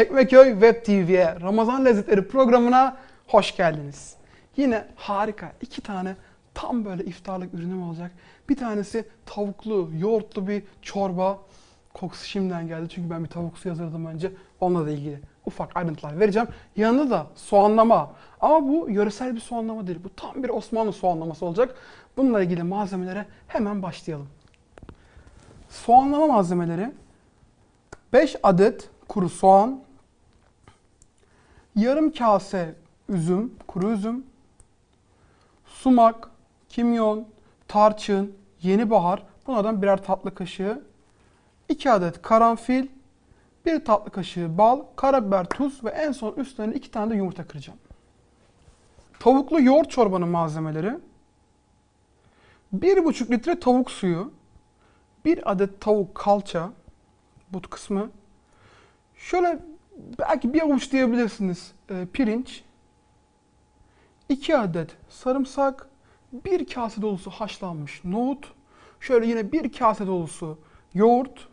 Çekmeköy Web TV'ye Ramazan Lezzetleri programına hoş geldiniz. Yine harika iki tane tam böyle iftarlık ürünüm olacak. Bir tanesi tavuklu, yoğurtlu bir çorba. Kokusu şimdiden geldi çünkü ben bir tavuk suyu hazırladım önce. Onunla da ilgili ufak ayrıntılar vereceğim. Yanında da soğanlama. Ama bu yöresel bir soğanlama değil. Bu tam bir Osmanlı soğanlaması olacak. Bununla ilgili malzemelere hemen başlayalım. Soğanlama malzemeleri 5 adet kuru soğan, yarım kase üzüm, kuru üzüm, sumak, kimyon, tarçın, yeni bahar, bunlardan birer tatlı kaşığı, 2 adet karanfil, 1 tatlı kaşığı bal, karabiber, tuz ve en son üstlerine 2 tane de yumurta kıracağım. Tavuklu yoğurt çorbanın malzemeleri 1,5 litre tavuk suyu, 1 adet tavuk kalça, but kısmı, şöyle belki bir avuç diyebilirsiniz e, pirinç, 2 adet sarımsak, 1 kase dolusu haşlanmış nohut, şöyle yine 1 kase dolusu yoğurt,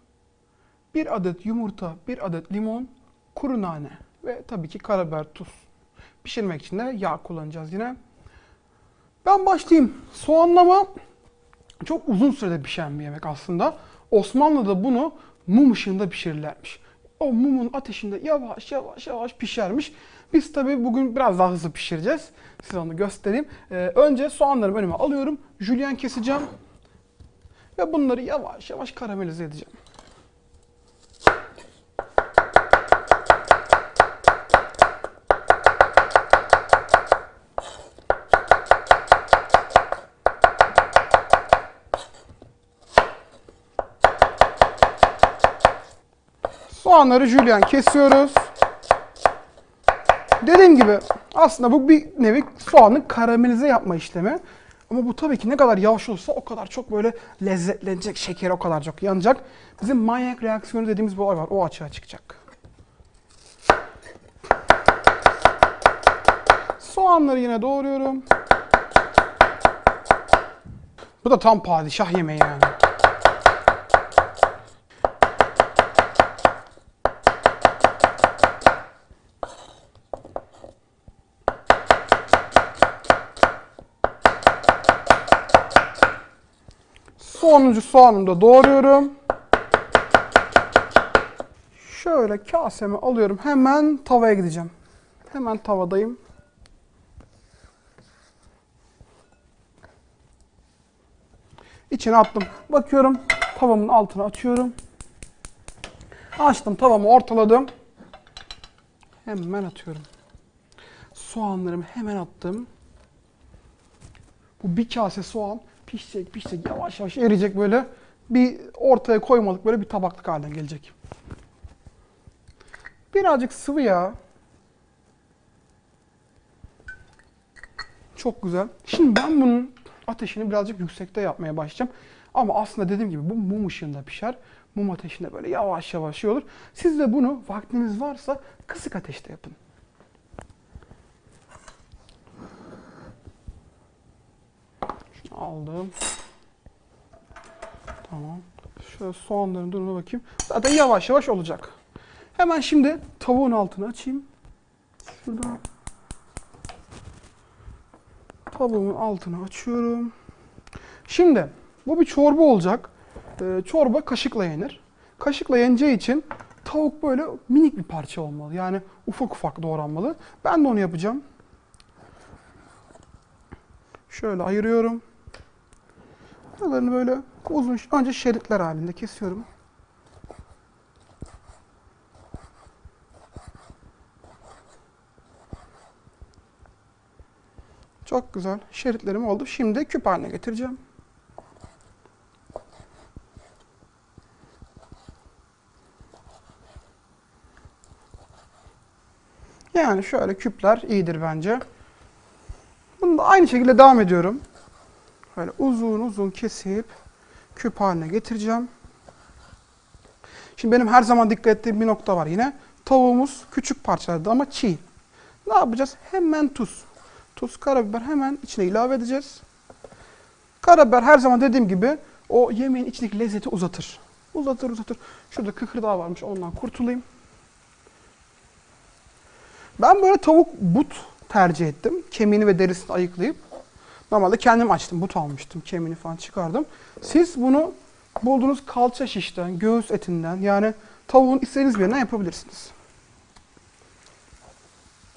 1 adet yumurta, 1 adet limon, kuru nane ve tabii ki karabiber, tuz. Pişirmek için de yağ kullanacağız yine. Ben başlayayım. Soğanlama çok uzun sürede pişen bir yemek aslında. Osmanlı'da bunu mum ışığında pişirirlermiş. O mumun ateşinde yavaş yavaş yavaş pişermiş. Biz tabii bugün biraz daha hızlı pişireceğiz. Size onu göstereyim. Ee, önce soğanları önüme alıyorum. Jülyen keseceğim. Ve bunları yavaş yavaş karamelize edeceğim. Soğanları jülyen kesiyoruz. Dediğim gibi aslında bu bir nevi soğanı karamelize yapma işlemi. Ama bu tabii ki ne kadar yavaş olursa o kadar çok böyle lezzetlenecek, şekeri o kadar çok yanacak. Bizim manyak reaksiyonu dediğimiz bir olay var. O açığa çıkacak. Soğanları yine doğruyorum. Bu da tam padişah yemeği yani. Sonuncu soğanımı da doğruyorum. Şöyle kasemi alıyorum. Hemen tavaya gideceğim. Hemen tavadayım. İçine attım. Bakıyorum. Tavamın altına atıyorum. Açtım tavamı ortaladım. Hemen atıyorum. Soğanlarımı hemen attım. Bu bir kase soğan pişecek pişecek yavaş yavaş eriyecek böyle. Bir ortaya koymalık böyle bir tabaklık haline gelecek. Birazcık sıvı yağ. Çok güzel. Şimdi ben bunun ateşini birazcık yüksekte yapmaya başlayacağım. Ama aslında dediğim gibi bu mum ışığında pişer. Mum ateşinde böyle yavaş yavaş şey olur. Siz de bunu vaktiniz varsa kısık ateşte yapın. Aldım. Tamam. Şöyle soğanların durumuna bakayım. Zaten yavaş yavaş olacak. Hemen şimdi tavuğun altını açayım. Şurada. Tavuğumun altını açıyorum. Şimdi bu bir çorba olacak. Ee, çorba kaşıkla yenir. Kaşıkla yeneceği için tavuk böyle minik bir parça olmalı. Yani ufak ufak doğranmalı. Ben de onu yapacağım. Şöyle ayırıyorum. Aralarını böyle uzun, önce şeritler halinde kesiyorum. Çok güzel. Şeritlerim oldu. Şimdi küp haline getireceğim. Yani şöyle küpler iyidir bence. Bunu da aynı şekilde devam ediyorum. Böyle uzun uzun kesip küp haline getireceğim. Şimdi benim her zaman dikkat ettiğim bir nokta var yine. Tavuğumuz küçük parçalarda ama çiğ. Ne yapacağız? Hemen tuz. Tuz, karabiber hemen içine ilave edeceğiz. Karabiber her zaman dediğim gibi o yemeğin içindeki lezzeti uzatır. Uzatır uzatır. Şurada kıkırdağı varmış ondan kurtulayım. Ben böyle tavuk but tercih ettim. Kemiğini ve derisini ayıklayıp. Normalde kendim açtım. But almıştım. Kemiğini falan çıkardım. Siz bunu bulduğunuz kalça şişten, göğüs etinden yani tavuğun istediğiniz bir yerinden yapabilirsiniz.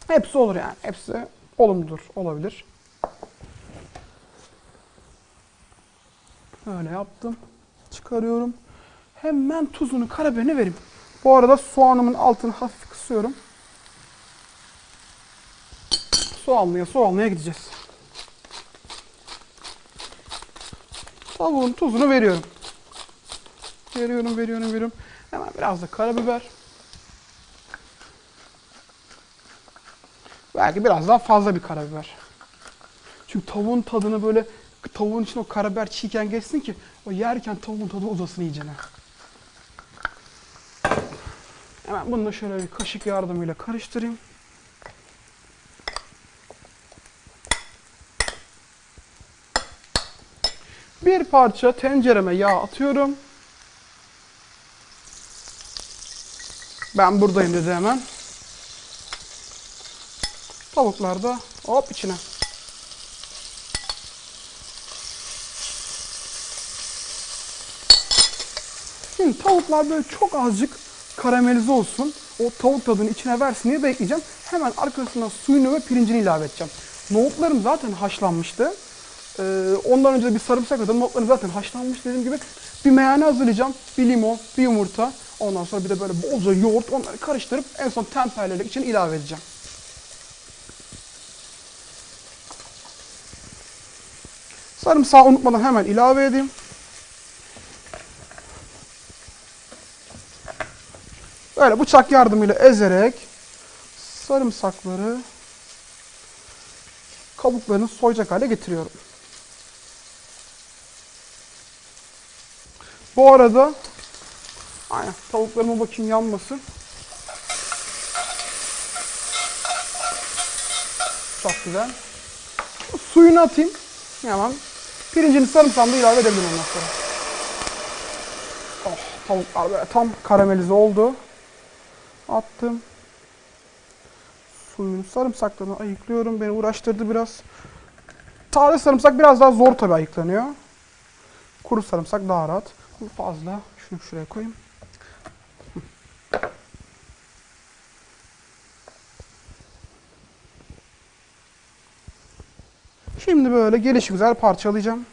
Hepsi olur yani. Hepsi olumludur, olabilir. Öyle yaptım. Çıkarıyorum. Hemen tuzunu, karabiberini vereyim. Bu arada soğanımın altını hafif kısıyorum. Soğanlıya soğanlıya gideceğiz. Tavuğun tuzunu veriyorum. Veriyorum, veriyorum, veriyorum. Hemen biraz da karabiber. Belki biraz daha fazla bir karabiber. Çünkü tavuğun tadını böyle tavuğun içine o karabiber çiğken geçsin ki o yerken tavuğun tadı uzasın iyicene. Hemen bunu da şöyle bir kaşık yardımıyla karıştırayım. Parça tencereme yağ atıyorum. Ben buradayım dedi hemen. Tavuklar da hop içine. Şimdi tavuklar böyle çok azıcık karamelize olsun. O tavuk tadını içine versin diye bekleyeceğim. Hemen arkasına suyunu ve pirincini ilave edeceğim. Nohutlarım zaten haşlanmıştı. Ee, ondan önce bir sarımsak atadım. Nohutlarım zaten haşlanmış dediğim gibi. Bir meyhane hazırlayacağım. Bir limon, bir yumurta. Ondan sonra bir de böyle bolca yoğurt onları karıştırıp en son temperlemek için ilave edeceğim. Sarımsağı unutmadan hemen ilave edeyim. Böyle bıçak yardımıyla ezerek sarımsakları kabuklarını soyacak hale getiriyorum. Bu arada aynen tavuklarıma bakayım yanmasın. Çok güzel. Suyunu atayım. Hemen pirincini sarımsağını da ilave edebilirim ondan sonra. Oh, tavuklar böyle tam karamelize oldu. Attım. Suyunu sarımsaklarını ayıklıyorum. Beni uğraştırdı biraz. Taze sarımsak biraz daha zor tabii ayıklanıyor. Kuru sarımsak daha rahat. Bu fazla. Şunu şuraya koyayım. Şimdi böyle gelişigüzel parçalayacağım.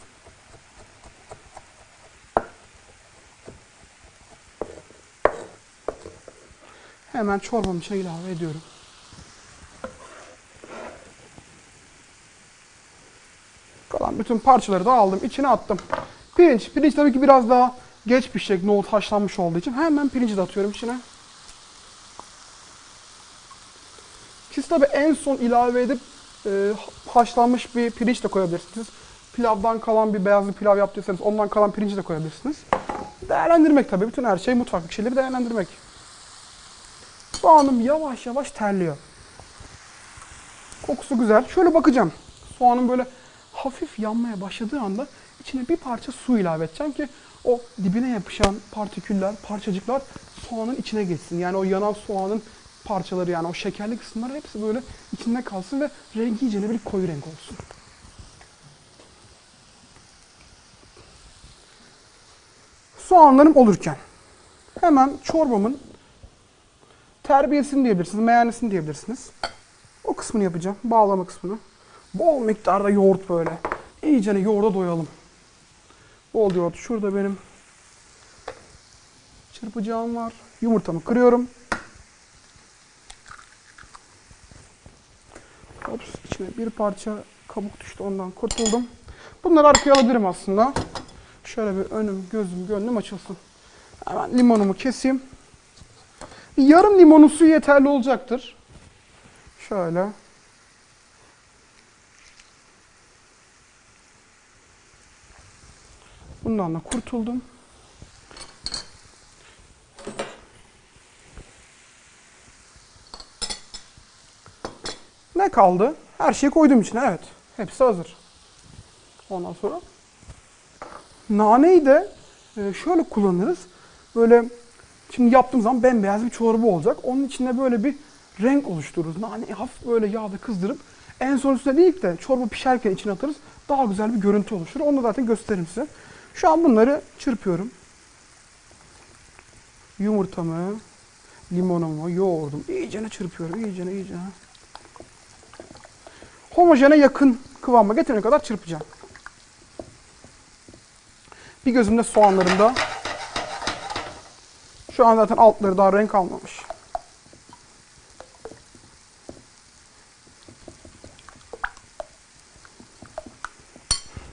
Hemen çorbamın içine ilave ediyorum. Kalan bütün parçaları da aldım. içine attım. Pirinç. Pirinç tabii ki biraz daha geç pişecek. Nohut haşlanmış olduğu için. Hemen pirinci de atıyorum içine. Siz tabii en son ilave edip e, haşlanmış bir pirinç de koyabilirsiniz. Pilavdan kalan bir beyaz bir pilav yaptıysanız ondan kalan pirinci de koyabilirsiniz. Değerlendirmek tabii. Bütün her şey mutfak şeyleri değerlendirmek. Soğanım yavaş yavaş terliyor. Kokusu güzel. Şöyle bakacağım. Soğanın böyle hafif yanmaya başladığı anda içine bir parça su ilave edeceğim ki o dibine yapışan partiküller, parçacıklar soğanın içine geçsin. Yani o yanan soğanın parçaları yani o şekerli kısımlar hepsi böyle içinde kalsın ve rengi iyice bir koyu renk olsun. Soğanlarım olurken hemen çorbamın terbiyesini diyebilirsiniz, meyanesini diyebilirsiniz. O kısmını yapacağım, bağlama kısmını. Bol miktarda yoğurt böyle. İyice yoğurda doyalım. Bol yoğurt. Şurada benim çırpacağım var. Yumurtamı kırıyorum. Ops, içine bir parça kabuk düştü ondan kurtuldum. Bunları arkaya alabilirim aslında. Şöyle bir önüm, gözüm, gönlüm açılsın. Hemen limonumu keseyim. Bir yarım limonun suyu yeterli olacaktır. Şöyle. Bundan da kurtuldum. Ne kaldı? Her şeyi koydum içine evet. Hepsi hazır. Ondan sonra naneyi de e, şöyle kullanırız. Böyle şimdi yaptığım zaman bembeyaz bir çorba olacak. Onun içine böyle bir renk oluştururuz. Naneyi hafif böyle yağda kızdırıp en son üstüne değil de çorba pişerken içine atarız. Daha güzel bir görüntü oluşur. Onu da zaten gösteririm size. Şu an bunları çırpıyorum. Yumurtamı, limonumu, yoğurdum. İyicene çırpıyorum. İyicene, iyicene. Homojene yakın kıvama getirene kadar çırpacağım. Bir gözümde soğanlarımda. Şu an zaten altları daha renk almamış.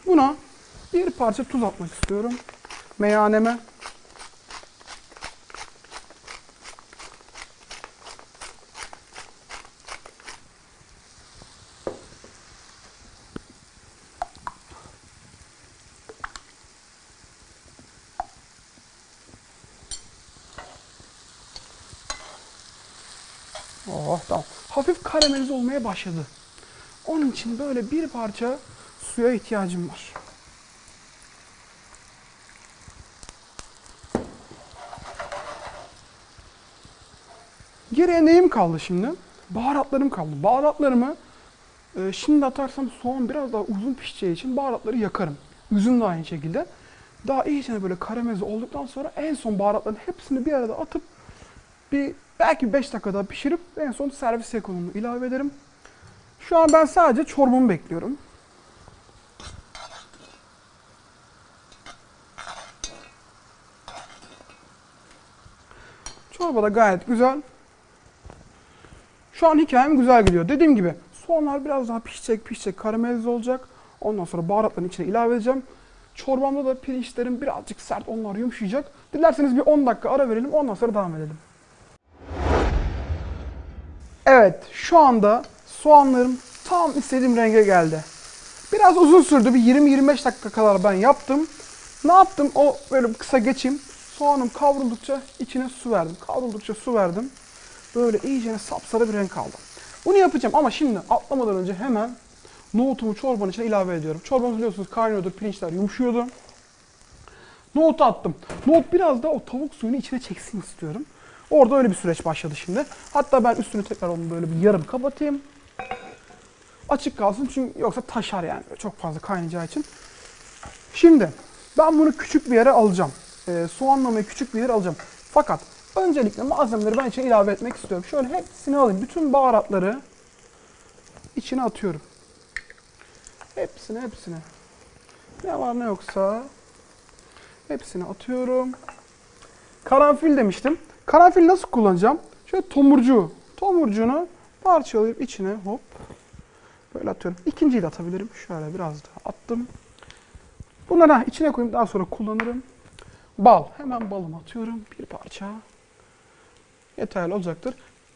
Buna bir parça tuz atmak istiyorum. Meyaneme. Oh tamam. Hafif karamelize olmaya başladı. Onun için böyle bir parça suya ihtiyacım var. Geriye neyim kaldı şimdi? Baharatlarım kaldı. Baharatlarımı e, şimdi atarsam soğan biraz daha uzun pişeceği için baharatları yakarım. Üzüm de aynı şekilde. Daha iyicene böyle karamelize olduktan sonra en son baharatların hepsini bir arada atıp bir belki 5 dakika daha pişirip en son servis ekonomunu ilave ederim. Şu an ben sadece çorbamı bekliyorum. Çorba da gayet güzel. Şu an hikayem güzel gidiyor. Dediğim gibi soğanlar biraz daha pişecek pişecek karamelize olacak. Ondan sonra baharatların içine ilave edeceğim. Çorbamda da pirinçlerim birazcık sert onlar yumuşayacak. Dilerseniz bir 10 dakika ara verelim ondan sonra devam edelim. Evet şu anda soğanlarım tam istediğim renge geldi. Biraz uzun sürdü. Bir 20-25 dakika kadar ben yaptım. Ne yaptım? O böyle kısa geçeyim. Soğanım kavruldukça içine su verdim. Kavruldukça su verdim. Böyle iyice sapsarı bir renk aldı. Bunu yapacağım ama şimdi atlamadan önce hemen nohutumu çorbanın içine ilave ediyorum. Çorbamız biliyorsunuz kaynıyordur, pirinçler yumuşuyordu. Nohutu attım. Nohut biraz da o tavuk suyunu içine çeksin istiyorum. Orada öyle bir süreç başladı şimdi. Hatta ben üstünü tekrar onu böyle bir yarım kapatayım. Açık kalsın çünkü yoksa taşar yani çok fazla kaynayacağı için. Şimdi ben bunu küçük bir yere alacağım. Ee, soğanlamayı küçük bir yere alacağım. Fakat öncelikle malzemeleri ben içine ilave etmek istiyorum. Şöyle hepsini alayım. Bütün baharatları içine atıyorum. Hepsini hepsini. Ne var ne yoksa hepsini atıyorum. Karanfil demiştim. Karanfil nasıl kullanacağım? Şöyle tomurcuğu. Tomurcuğunu parçalayıp içine hop böyle atıyorum. İkinciyi de atabilirim. Şöyle biraz daha attım. Bunları ha, içine koyayım daha sonra kullanırım. Bal. Hemen balımı atıyorum. Bir parça. Yeterli olacaktır.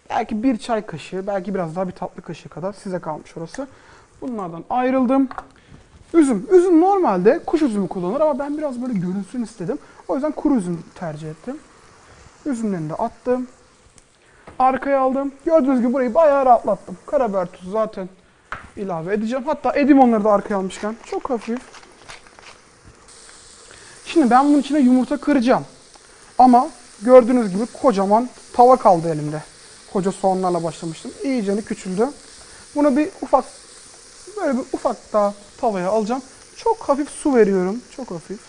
Belki bir çay kaşığı, belki biraz daha bir tatlı kaşığı kadar size kalmış orası. Bunlardan ayrıldım. Üzüm. Üzüm normalde kuş üzümü kullanır ama ben biraz böyle görünsün istedim. O yüzden kuru üzüm tercih ettim. Üzümlerini de attım. Arkaya aldım. Gördüğünüz gibi burayı bayağı rahatlattım. Karabiber tuzu zaten ilave edeceğim. Hatta edim onları da arkaya almışken. Çok hafif. Şimdi ben bunun içine yumurta kıracağım. Ama gördüğünüz gibi kocaman tava kaldı elimde. Koca soğanlarla başlamıştım. İyicene küçüldü. Bunu bir ufak böyle bir ufak daha tavaya alacağım. Çok hafif su veriyorum. Çok hafif.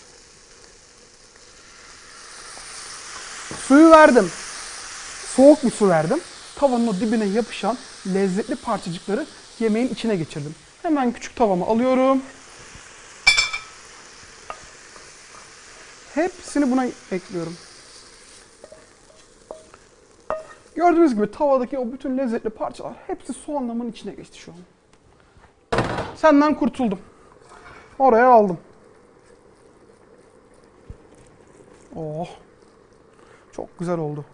Suyu verdim. Soğuk bir su verdim. Tavanın o dibine yapışan lezzetli parçacıkları yemeğin içine geçirdim. Hemen küçük tavamı alıyorum. Hepsini buna ekliyorum. Gördüğünüz gibi tavadaki o bütün lezzetli parçalar hepsi soğanlamanın içine geçti şu an. Senden kurtuldum. Oraya aldım. Oh. Çok güzel oldu.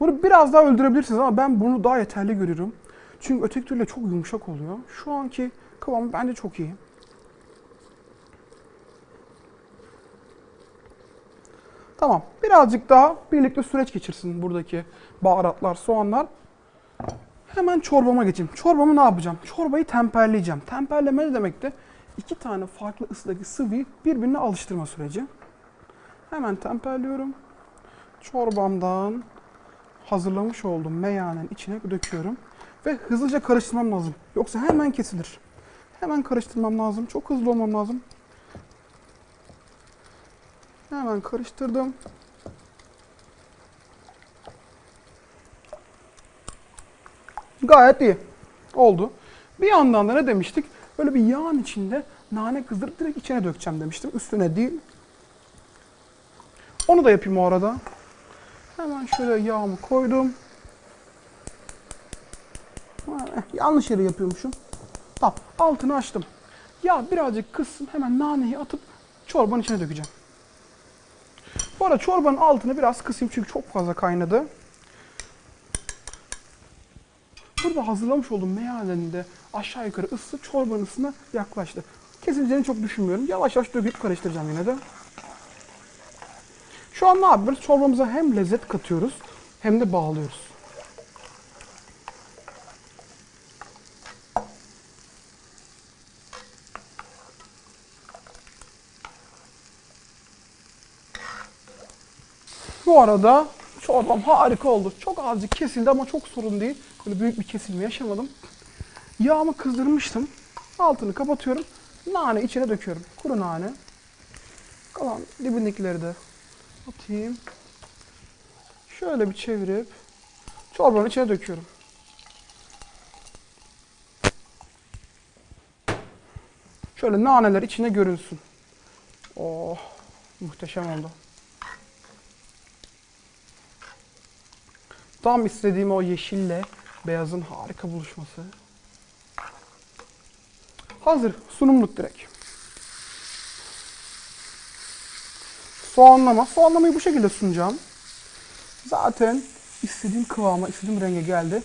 Bunu biraz daha öldürebilirsiniz ama ben bunu daha yeterli görüyorum. Çünkü öteki türlü çok yumuşak oluyor. Şu anki kıvamı bence çok iyi. Tamam. Birazcık daha birlikte süreç geçirsin buradaki baharatlar, soğanlar. Hemen çorbama geçeyim. Çorbamı ne yapacağım? Çorbayı temperleyeceğim. Temperleme ne demekti? İki tane farklı ısıdaki sıvıyı birbirine alıştırma süreci. Hemen temperliyorum. Çorbamdan hazırlamış olduğum meyanenin içine döküyorum. Ve hızlıca karıştırmam lazım. Yoksa hemen kesilir. Hemen karıştırmam lazım. Çok hızlı olmam lazım. Hemen karıştırdım. Gayet iyi. Oldu. Bir yandan da ne demiştik? Böyle bir yağın içinde nane kızdırıp direkt içine dökeceğim demiştim. Üstüne değil. Onu da yapayım o arada. Hemen şöyle yağımı koydum. Eh, yanlış yere yapıyormuşum. Tamam altını açtım. Yağ birazcık kızsın hemen naneyi atıp çorbanın içine dökeceğim. Bu arada çorbanın altını biraz kısayım çünkü çok fazla kaynadı. Burada hazırlamış olduğum meyanenin de aşağı yukarı ısı çorbanın ısısına yaklaştı. Kesileceğini çok düşünmüyorum. Yavaş yavaş döküp karıştıracağım yine de. Şu an ne yapıyoruz? Çorbamıza hem lezzet katıyoruz hem de bağlıyoruz. Bu arada çorbam harika oldu. Çok azıcık kesildi ama çok sorun değil. Böyle büyük bir kesilme yaşamadım. Yağımı kızdırmıştım. Altını kapatıyorum. Nane içine döküyorum. Kuru nane. Kalan dibindekileri de atayım. Şöyle bir çevirip çorbanın içine döküyorum. Şöyle naneler içine görünsün. Oh, muhteşem oldu. Tam istediğim o yeşille beyazın harika buluşması. Hazır. Sunumluk direkt. Soğanlama. Soğanlamayı bu şekilde sunacağım. Zaten istediğim kıvama, istediğim renge geldi.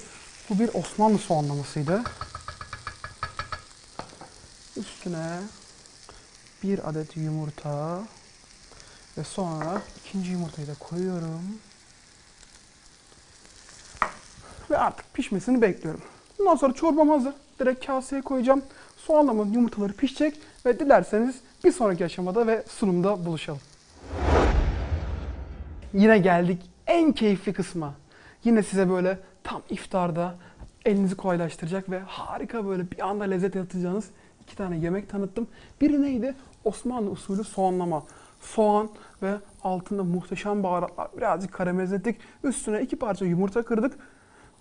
Bu bir Osmanlı soğanlamasıydı. Üstüne bir adet yumurta ve sonra ikinci yumurtayı da koyuyorum. Ve artık pişmesini bekliyorum. Bundan sonra çorbam hazır. Direkt kaseye koyacağım. Soğanlamın yumurtaları pişecek ve dilerseniz bir sonraki aşamada ve sunumda buluşalım. Yine geldik en keyifli kısma. Yine size böyle tam iftarda elinizi kolaylaştıracak ve harika böyle bir anda lezzet yaratacağınız iki tane yemek tanıttım. Biri neydi? Osmanlı usulü soğanlama. Soğan ve altında muhteşem baharatlar. Birazcık karamelize Üstüne iki parça yumurta kırdık.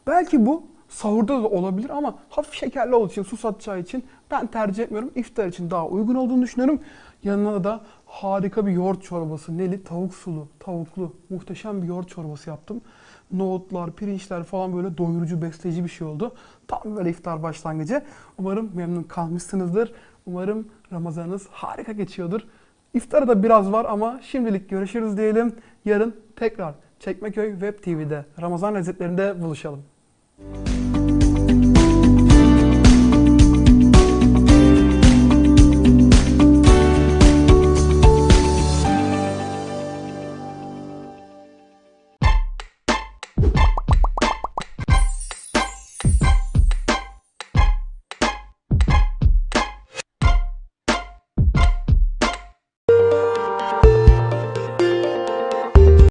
Belki bu sahurda da olabilir ama hafif şekerli olduğu için, susatacağı için ben tercih etmiyorum. İftar için daha uygun olduğunu düşünüyorum. Yanına da harika bir yoğurt çorbası. Neli? Tavuk sulu, tavuklu. Muhteşem bir yoğurt çorbası yaptım. Nohutlar, pirinçler falan böyle doyurucu, besleyici bir şey oldu. Tam böyle iftar başlangıcı. Umarım memnun kalmışsınızdır. Umarım Ramazanınız harika geçiyordur. İftara da biraz var ama şimdilik görüşürüz diyelim. Yarın tekrar Çekmeköy Web TV'de Ramazan lezzetlerinde buluşalım. Bye.